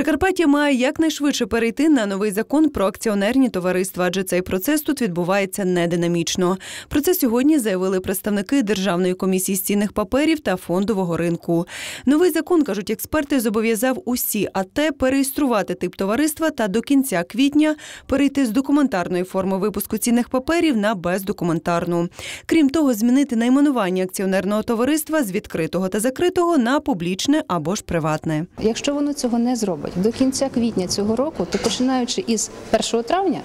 Прикарпаття має якнайшвидше перейти на новий закон про акціонерні товариства, адже цей процес тут відбувається нединамічно. Про це сьогодні заявили представники Державної комісії з цінних паперів та фондового ринку. Новий закон кажуть експерти, зобов'язав усі АТ переєструвати тип товариства та до кінця квітня перейти з документарної форми випуску цінних паперів на бездокументарну. Крім того, змінити найменування акціонерного товариства з відкритого та закритого на публічне або ж приватне. Якщо воно цього не зробить до кінця квітня цього року, то починаючи із 1 травня,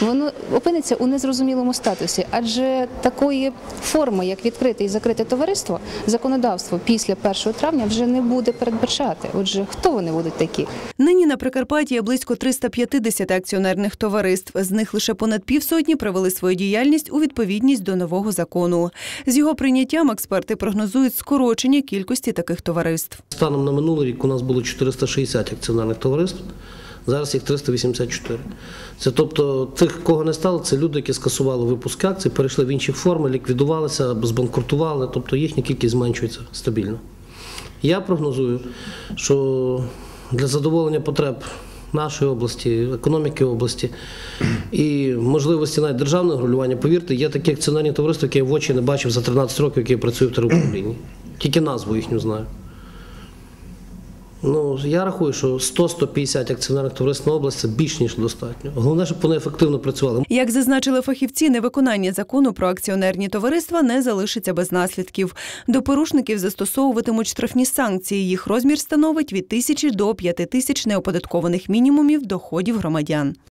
воно опиниться у незрозумілому статусі, адже такої форми, як відкрите і закрите товариство, законодавство після 1 травня вже не буде передбачати. Отже, хто вони будуть такі? Нині на Прикарпатті є близько 350 акціонерних товариств. З них лише понад півсотні привели свою діяльність у відповідність до нового закону. З його прийняттям експерти прогнозують скорочення кількості таких товариств. Станом на минулий рік у нас було 460 акціонерних товариств, зараз їх 384. Це тобто тих, кого не стало, це люди, які скасували випуск акцій, перейшли в інші форми, ліквідувалися, збанкрутували, тобто їхня кількість зменшується стабільно. Я прогнозую, що для задоволення потреб нашої області, економіки області і можливості навіть державного регулювання, повірте, є такі акціонерні товариства, які я в очі не бачив за 13 років, які я працюю в теруправлінні. Тільки назву їхню знаю. Ну, я рахую, що 100-150 акціонерних товариств на область це більш ніж достатньо. Головне, щоб вони ефективно працювали. Як зазначили фахівці, невиконання закону про акціонерні товариства не залишиться без наслідків. До порушників застосовуватимуть штрафні санкції. Їх розмір становить від тисячі до п'яти тисяч неоподаткованих мінімумів доходів громадян.